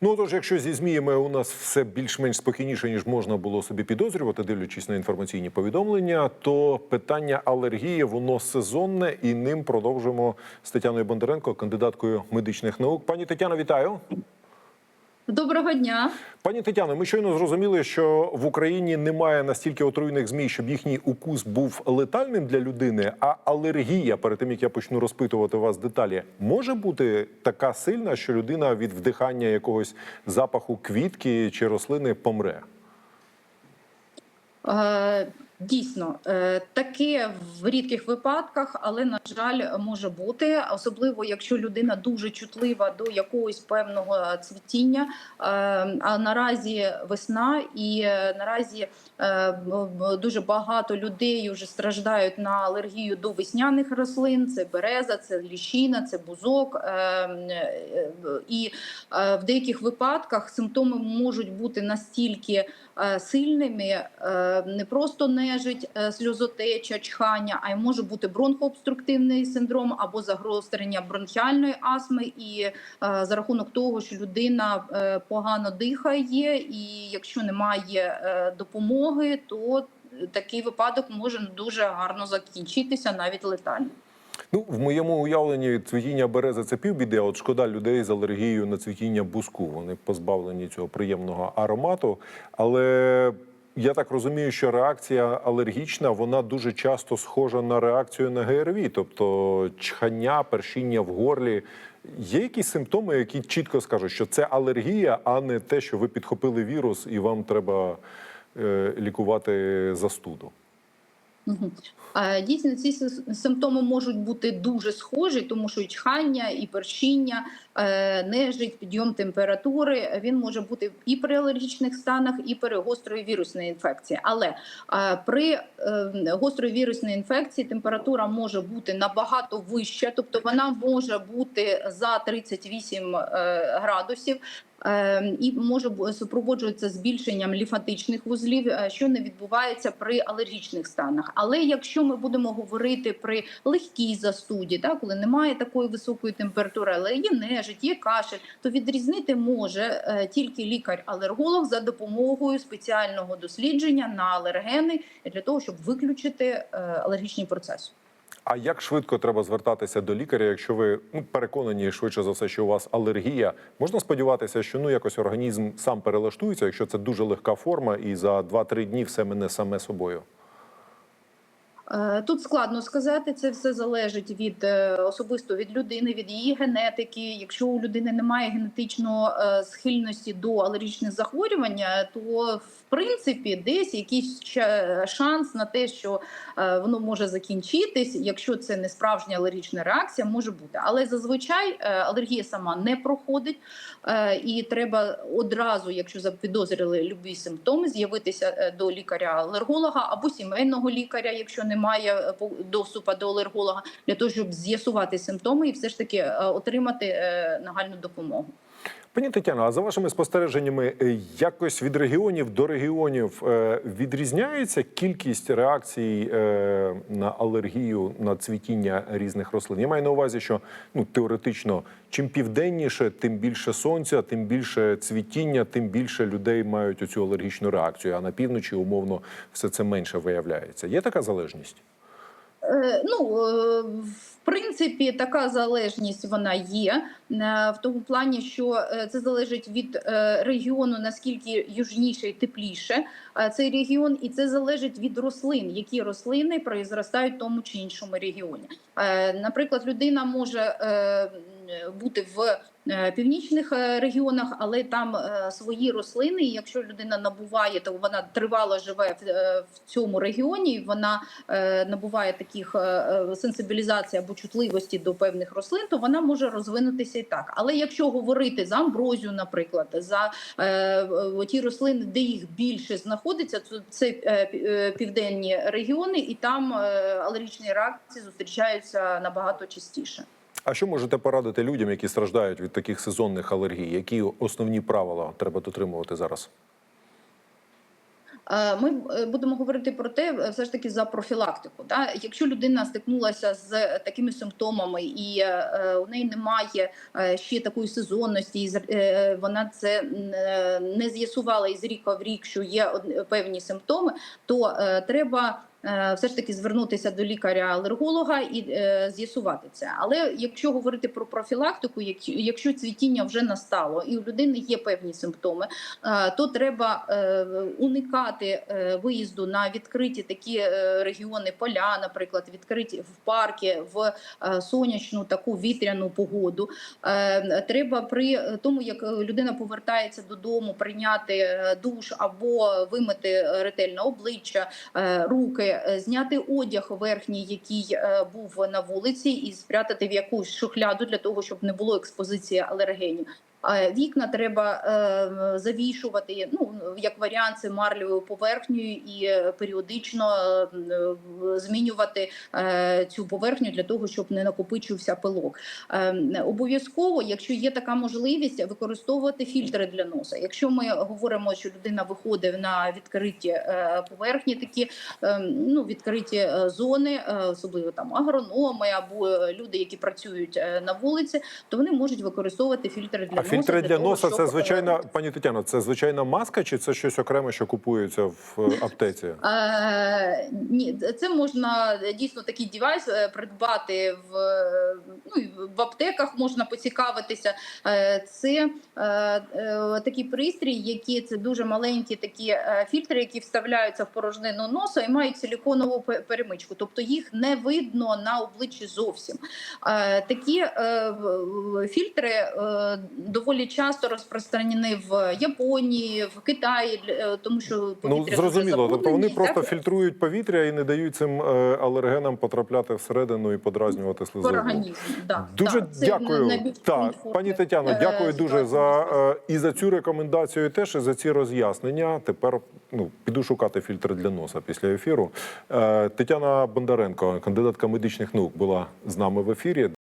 Ну тож, якщо зі зміями у нас все більш-менш спокійніше, ніж можна було собі підозрювати, дивлячись на інформаційні повідомлення, то питання алергії воно сезонне, і ним продовжимо з Тетяною Бондаренко, кандидаткою медичних наук. Пані Тетяно, вітаю. Доброго дня. Пані Тетяно, ми щойно зрозуміли, що в Україні немає настільки отруйних змій, щоб їхній укус був летальним для людини. А алергія, перед тим як я почну розпитувати вас деталі, може бути така сильна, що людина від вдихання якогось запаху квітки чи рослини помре. Е, Дійсно, е, таке в рідких випадках, але на жаль, може бути, особливо якщо людина дуже чутлива до якогось певного цвітіння. Е, А наразі весна, і е, наразі дуже багато людей вже страждають на алергію до весняних рослин. Це береза, це ліщина, це бузок. І в деяких випадках симптоми можуть бути настільки сильними, не просто нежить, е, сльозотеча, чхання, а й може бути бронхообструктивний синдром або загострення бронхіальної астми, і е, за рахунок того, що людина е, погано дихає, і якщо немає допомоги, то такий випадок може дуже гарно закінчитися, навіть летально. Ну, в моєму уявленні цвітіння берези це півбіди, а от шкода людей з алергією на цвітіння буску. Вони позбавлені цього приємного аромату. Але я так розумію, що реакція алергічна вона дуже часто схожа на реакцію на ГРВІ, тобто чхання, першіння в горлі. Є якісь симптоми, які чітко скажуть, що це алергія, а не те, що ви підхопили вірус і вам треба е, лікувати застуду. Дійсно, ці симптоми можуть бути дуже схожі, тому що і чхання, і першіння, е, нежить, підйом температури. Він може бути і при алергічних станах, і при гострої вірусної інфекції. Але при е, гострої вірусної інфекції температура може бути набагато вища, тобто вона може бути за 38 е, градусів. Е, І може супроводжується збільшенням лімфатичних вузлів, е, що не відбувається при алергічних станах. Але якщо ми будемо говорити при легкій застуді, так коли немає такої високої температури, але є нежить, є кашель, то відрізнити може е, тільки лікар-алерголог за допомогою спеціального дослідження на алергени для того, щоб виключити е, алергічні процеси. А як швидко треба звертатися до лікаря, якщо ви ну, переконані швидше за все, що у вас алергія? Можна сподіватися, що ну якось організм сам перелаштується, якщо це дуже легка форма, і за 2-3 дні все мене саме собою. Е, Тут складно сказати, це все залежить від е, особисто від людини, від її генетики. Якщо у людини немає генетичної е, схильності до алергічних захворювань, е, то в принципі десь якийсь шанс на те, що воно може закінчитись, якщо це не справжня алергічна реакція, може бути. Але зазвичай алергія сама не проходить, і треба одразу, якщо запідозрили любі симптоми, з'явитися до лікаря-алерголога або сімейного лікаря, якщо немає е, доступу до алерголога, для того, щоб з'ясувати симптоми і все ж таки е, отримати е, нагальну допомогу. Пані Тетяно, а за вашими спостереженнями, е, якось від регіонів до регіонів е, відрізняється кількість реакцій е, на алергію на цвітіння різних рослин? Я маю на увазі, що ну теоретично, чим південніше, тим більше сонця, тим більше цвітіння, тим більше людей мають оцю алергічну реакцію. А на півночі умовно все це менше виявляється. Є така залежність? Е, Ну, е, в принципі, така залежність вона є е, в тому плані, що це залежить від регіону, наскільки южніше і тепліше цей регіон, і це залежить від рослин, які рослини произростають в тому чи іншому регіоні. Наприклад, людина може бути в е, північних е, регіонах, але там е, свої рослини. І якщо людина набуває, то вона тривало живе в, е, цьому регіоні. Вона е, набуває таких е, е, сенсибілізацій або чутливості до певних рослин, то вона може розвинутися і так. Але якщо говорити за амброзію, наприклад, за е, е, ті рослини, де їх більше знаходиться, то це е, е, південні регіони, і там е, алергічні реакції зустрічаються набагато частіше. А що можете порадити людям, які страждають від таких сезонних алергій? Які основні правила треба дотримувати зараз? Е, Ми е, будемо говорити про те, е, все ж таки за профілактику. Да? Якщо людина стикнулася з такими симптомами і у неї немає ще такої сезонності, і вона це не з'ясувала із ріка в рік, що є певні симптоми, то треба. Е, Все ж таки звернутися до лікаря-алерголога і е, з'ясувати це. Але якщо говорити про профілактику, якщо цвітіння вже настало і у людини є певні симптоми, е, то треба уникати виїзду на відкриті такі регіони, поля, наприклад, відкриті в парки, в сонячну таку вітряну погоду. Треба при тому, як людина повертається додому, прийняти душ або вимити ретельно обличчя, руки, зняти одяг верхній, який е, був на вулиці, і спрятати в якусь шухляду для того, щоб не було експозиції алергенів. Вікна треба е, завішувати. Ну як варіант, це марлевою поверхнею і періодично е, змінювати е, цю поверхню для того, щоб не накопичився пилок. Обов'язково, якщо є така можливість, використовувати фільтри для носа. Якщо ми говоримо, що людина виходить на відкриті поверхні, такі ну відкриті зони, особливо там агрономи або люди, які працюють на вулиці, то вони можуть використовувати фільтри для. Фільтри для носа це звичайна, пані Тетяно, це звичайна маска, чи це щось окреме, що купується в е, аптеці? Е, ні, це можна дійсно такий девайс е, придбати в, ну, в аптеках, можна поцікавитися. Це е, пристрій, які це дуже маленькі такі фільтри, які вставляються в порожнину носа і мають силіконову перемичку. Тобто їх не видно на обличчі зовсім. Такі фільтри доволі часто розпространені в Японії, в Китаї, е, тому що Ну повітря дуже зрозуміло. Тобто вони забруднені, просто фільтрують повітря і не дають цим е, алергенам потрапляти всередину і подразнювати слизову. організм. Да, Дуже да. Дякую. Так, пані Тетяно, е, дякую дуже за і за цю рекомендацію, теж і за ці роз'яснення. Тепер ну піду шукати фільтр для носа після ефіру. Тетяна Бондаренко, кандидатка медичних наук, була з нами в ефірі.